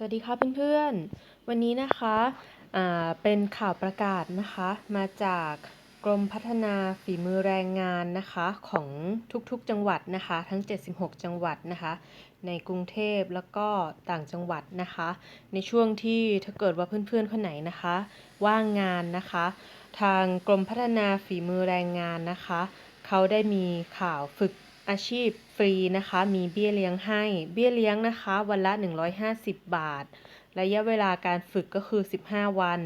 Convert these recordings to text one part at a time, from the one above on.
สวัสดีค่ะเพื่อนๆ วันนี้นะคะอ่าเป็นข่าวประกาศนะคะมาจากกรมพัฒนาฝีมือแรงงานนะคะของทุกๆจังหวัดนะคะ ทั้ง 76 จังหวัดนะคะ ในกรุงเทพแล้วก็ต่างจังหวัดนะคะ ในช่วงที่ถ้าเกิดว่าเพื่อนๆคนไหนนะคะ ว่างงานนะคะ ทางกรมพัฒนาฝีมือแรงงานนะคะ เขาได้มีข่าวฝึก อาชีพฟรีนะคะ มีเบี้ยเลี้ยงให้ เบี้ยเลี้ยงนะคะ วันละ 150 บาท ระยะเวลาการฝึกก็คือ 15 วัน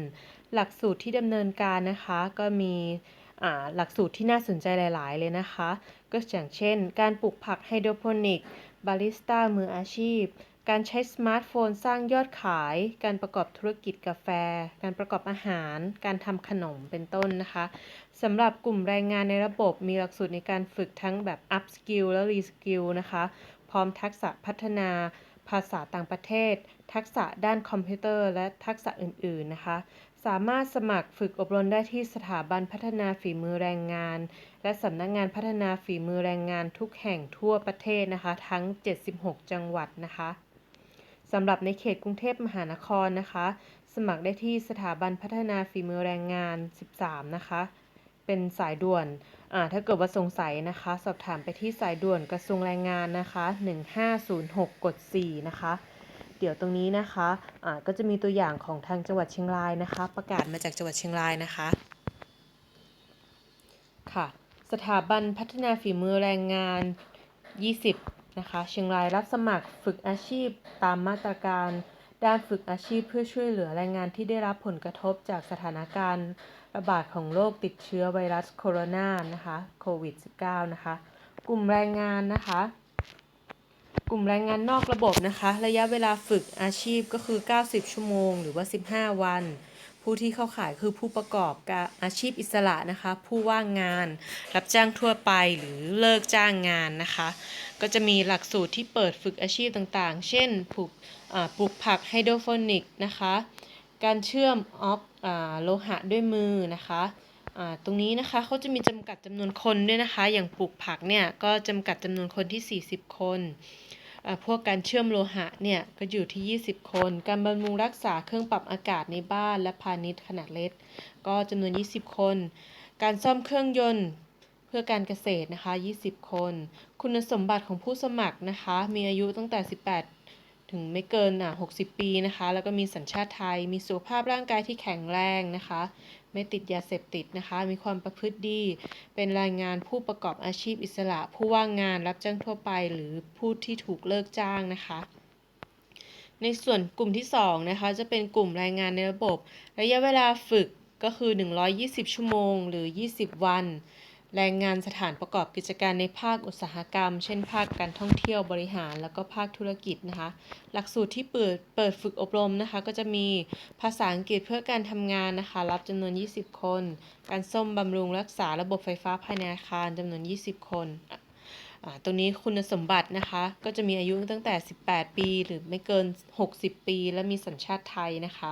หลักสูตรที่ดำเนินการนะคะ ก็มีอ่าหลักสูตรที่น่าสนใจหลาย ๆ เลยนะคะ ก็อย่างเช่น การปลูกผักไฮโดรโปนิก บาริสต้ามืออาชีพ การใช้สมาร์ทโฟนสร้างยอดขาย การประกอบธุรกิจกาแฟ การประกอบอาหาร การทำขนมเป็นต้นนะคะสำหรับกลุ่มแรงงานในระบบมีหลักสูตรในการฝึกทั้งแบบ up skill และ re skill นะคะ พร้อมทักษะพัฒนาภาษาต่างประเทศ ทักษะด้านคอมพิวเตอร์ และทักษะอื่น ๆ นะคะ สามารถสมัครฝึกอบรมได้ที่สถาบันพัฒนาฝีมือแรงงาน และสำนักงงานพัฒนาฝีมือแรงงานทุกแห่งทั่วประเทศนะคะ ทั้ง 76 จังหวัดนะคะ สำหรับในเขตกรุงเทพมหานครนะคะ สมัครได้ที่สถาบันพัฒนาฝีมือแรงงาน 13 นะคะ เป็นสายด่วนอ่าถ้าเกิดว่าสงสัยนะคะ สอบถามไปที่สายด่วนกระทรวงแรงงานนะคะ 1506 กด 4 นะคะเดี๋ยวตรงนี้นะคะอ่าก็จะมีตัวอย่างของทางจังหวัดเชียงรายนะคะ ประกาศมาจากจังหวัดเชียงรายนะคะ ค่ะ สถาบันพัฒนาฝีมือแรงงาน 20 นะคะเชียงรายรับสมัครฝึกอาชีพตามมาตรการ ด้านฝึกอาชีพเพื่อช่วยเหลือแรงงานที่ได้รับผลกระทบจากสถานการณ์ระบาดของโรคติดเชื้อไวรัสโคโรนานะคะโควิด -19 นะคะ กลุ่มแรงงานนะคะ กลุ่มแรงงานนอกระบบนะคะ ระยะเวลาฝึกอาชีพก็คือ 90 ชั่วโมง หรือว่า 15 วัน ผู้ที่เข้าข่ายคือผู้ประกอบการอาชีพอิสระนะคะ ผู้ว่างงาน รับจ้างทั่วไปหรือเลิกจ้างงานนะคะ ก็จะมีหลักสูตรที่เปิดฝึกอาชีพต่างๆ เช่นปลูกปลูกผักไฮโดรโปนิกนะคะ การเชื่อมออกอโลหะด้วยมือนะคะตรงนี้นะคะเขาจะมีจำกัดจำนวนคนด้วยนะคะ อย่างปลูกผักเนี่ยก็จำกัดจำนวนคนที่ 40 คน พวกการเชื่อมโลหะเนี่ยก็อยู่ที่ 20 คน การบำรุงรักษาเครื่องปรับอากาศในบ้านและพาณิชย์ขนาดเล็ก ก็จำนวน 20 คน การซ่อมเครื่องยนต์เพื่อการเกษตรนะคะ 20 คน คุณสมบัติของผู้สมัครนะคะ มีอายุตั้งแต่ 18 ถึงไม่เกินอะ60 ปีนะคะ แล้วก็มีสัญชาติไทย มีสุขภาพร่างกายที่แข็งแรงนะคะ ไม่ติดยาเสพติดนะคะ มีความประพฤติดี เป็นแรงงานผู้ประกอบอาชีพอิสระ ผู้ว่างงานรับจ้างทั่วไป หรือผู้ที่ถูกเลิกจ้างนะคะ ในส่วนกลุ่มที่2นะคะ จะเป็นกลุ่มแรงงานในระบบ ระยะเวลาฝึกก็คือ 120 ชั่วโมง หรือ 20 วัน แรงงานสถานประกอบกิจการในภาคอุตสาหกรรม เช่น ภาคการท่องเที่ยวบริหาร แล้วก็ภาคธุรกิจนะคะ หลักสูตรที่เปิดเปิดฝึกอบรมนะคะ ก็จะมีภาษาอังกฤษเพื่อการทำงานนะคะ รับจำนวน 20 คน การซ่อมบำรุงรักษาระบบไฟฟ้าภายในอาคารจำนวน 20 คนตรงนี้คุณสมบัตินะคะ ก็จะมีอายุตั้งแต่ 18 ปี หรือไม่เกิน 60 ปี และมีสัญชาติไทยนะคะ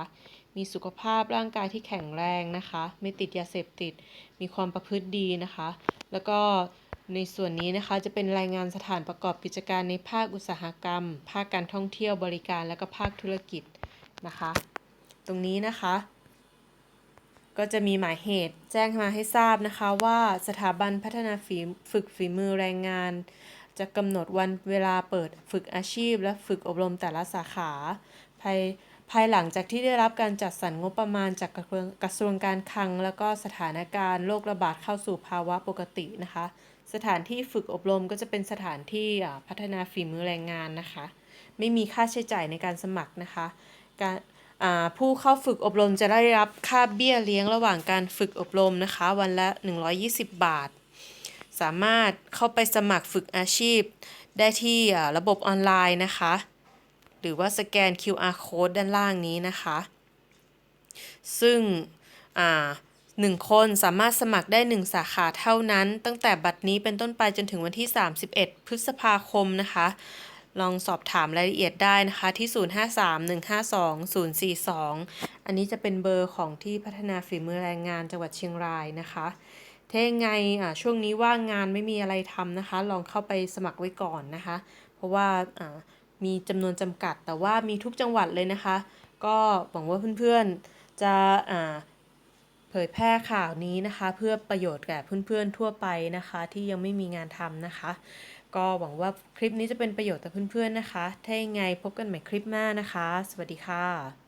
มีสุขภาพร่างกายที่แข็งแรงนะคะ ไม่ติดยาเสพติด มีความประพฤติดีนะคะ แล้วก็ในส่วนนี้นะคะจะเป็นรายงานสถานประกอบกิจการในภาคอุตสาหกรรม ภาคการท่องเที่ยวบริการและก็ภาคธุรกิจนะคะ ตรงนี้นะคะ ก็จะมีหมายเหตุแจ้งมาให้ทราบนะคะว่าสถาบันพัฒนาฝีฝึกฝีมือแรงงาน จะกำหนดวันเวลาเปิดฝึกอาชีพ และฝึกอบรมแต่ละสาขาภาย ภายหลังจากที่ได้รับการจัดสรรงบประมาณจากกระทรวงการคลัง แล้วก็สถานการณ์โรคระบาดเข้าสู่ภาวะปกตินะคะ สถานที่ฝึกอบรมก็จะเป็นสถานที่พัฒนาฝีมือแรงงานนะคะ ไม่มีค่าใช้จ่ายในการสมัครนะคะ การผู้เข้าฝึกอบรมจะได้รับค่าเบี้ยเลี้ยงระหว่างการฝึกอบรมนะคะ วันละ 120 บาท สามารถเข้าไปสมัครฝึกอาชีพได้ที่ระบบออนไลน์นะคะ หรือว่าสแกน QR code ด้านล่างนี้นะคะ ซึ่งหนึ่งคนสามารถสมัครได้ 1 สาขาเท่านั้น ตั้งแต่บัดนี้เป็นต้นไปจนถึงวันที่ 31 พฤษภาคมนะคะ ลองสอบถามรายละเอียดได้นะคะ ที่ 053-152-042 อันนี้จะเป็นเบอร์ของที่พัฒนาฝีมือแรงงานจังหวัดเชียงรายนะคะถ้ายังไงช่วงนี้ว่างงานไม่มีอะไรทำนะคะ ลองเข้าไปสมัครไว้ก่อนนะคะ เพราะว่า มีจำนวนจำกัด แต่ว่ามีทุกจังหวัดเลยนะคะ ก็หวังว่าเพื่อนๆ จะอ่าเผยแพร่ข่าวนี้นะคะ เพื่อประโยชน์แก่เพื่อนๆทั่วไปนะคะ ที่ยังไม่มีงานทำนะคะ ก็หวังว่าคลิปนี้จะเป็นประโยชน์ต่อเพื่อนๆนะคะ ถ้ายังไงพบกันใหม่คลิปหน้านะคะ สวัสดีค่ะ